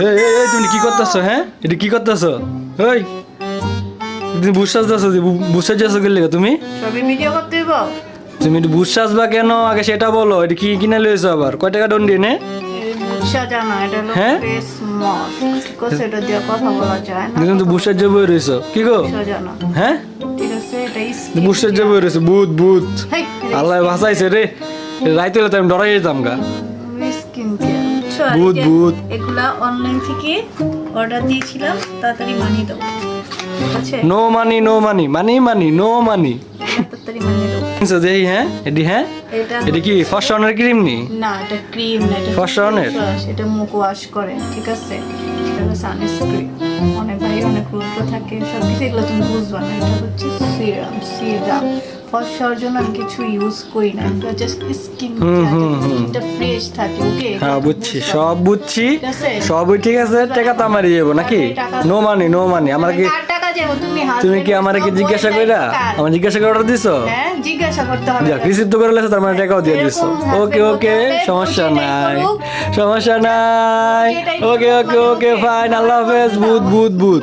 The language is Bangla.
এই তুমি কি করতেছো হ্যাঁ? এটা কি করতেছো? ওই তুমি বুসাজ যাচ্ছ বুসাজ যাচ্ছ গেলে তুমি? ভিডিও করতে হইব? তুমি একটু বুসাজ বা কেন? আগে সেটা বলো এটা কি কিনে লইছো আবার? কয় টাকা দন্ডি নে বুঝা জানা এটা হলো হ্যাঁ? দিয়ে কথা বলা যায় না। তুমি কিন্তু বুসাজ যে বই রইছো। কি গো? হ্যাঁ? যে আল্লাহ ভাসাইছে রে। রাইতে হলে তো আমি ডরাই যেতাম গা। কেয়ার ভূত, ভূত। এগুলা অনলাইন থেকে অর্ডার দিয়েছিলাম তাড়াতাড়ি ঠিক আছে? No money no money money money no money তাড়াতাড়ি মানিয়ে দেবো দেই হ্যাঁ? এটি হ্যাঁ? এটা এটা কি ফার্স্ট অনের ক্রিম নি? না এটা ক্রিম না এটা First round এর? face wash, এটা মুখ ওয়াশ করে ঠিক আছে? এটা হলো সানস্ক্রিন অনেক ভাই অনেক রুদ্র থাকে সব কিছু এগুলো তুমি বুঝবা না এটা হচ্ছে সিরাম সিরাম ফসার জন্য আমি কিছু ইউজ করি না এটা জাস্ট স্কিন। স্কিনটা ফ্রেশ থাকে ওকে হ্যাঁ বুঝছি। সব বুঝছি। সবই ঠিক আছে টাকা তো আমারই যাব নাকি? নো মানি নো মানি আমার কি তুমি কি আমার কি জিজ্ঞাসা কইরা? আমার জিজ্ঞাসা করে অর্ডার দিছো? হ্যাঁ জিজ্ঞাসা করতে হবে। যাক রিসিভ তো করে লেছো তার মানে টাকাও দিয়ে দিছো। ওকে ওকে সমস্যা নাই। সমস্যা নাই। ওকে ওকে মানে ওকে। ফাইন আল্লাহ হাফেজ ভূত ভূত ভূত।